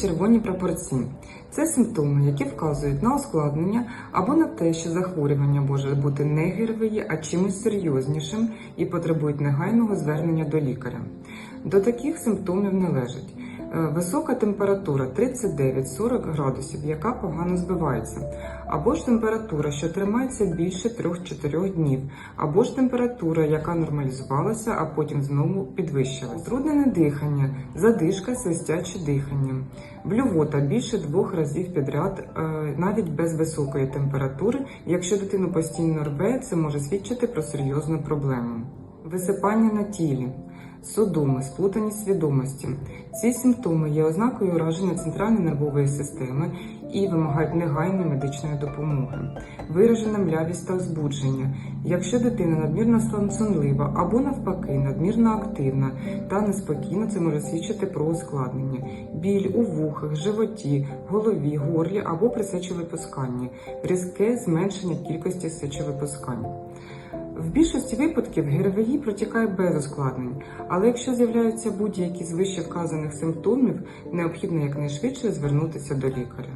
червоні прапорці. Це симптоми, які вказують на ускладнення або на те, що захворювання може бути не ГРВІ, а чимось серйознішим і потребують негайного звернення до лікаря. До таких симптомів належать е, висока температура 39-40 градусів, яка погано збивається, або ж температура, що тримається більше 3-4 днів, або ж температура, яка нормалізувалася, а потім знову підвищилась. Труднене дихання, задишка, свистяче дихання, блювота більше двох разів підряд, е, навіть без високої температури. Якщо дитину постійно рве, це може свідчити про серйозну проблему. Висипання на тілі, судоми, сплутаність свідомості. Ці симптоми є ознакою ураження центральної нервової системи і вимагають негайної медичної допомоги. Виражена млявість та збудження. Якщо дитина надмірно сонлива або навпаки надмірно активна та неспокійна, це може свідчити про ускладнення. Біль у вухах, животі, голові, горлі або при сечовипусканні, різке зменшення кількості сечовипускань. В більшості випадків ГРВІ протікає без ускладнень, але якщо з'являються будь-які з вище вказаних симптомів, необхідно якнайшвидше звернутися до лікаря.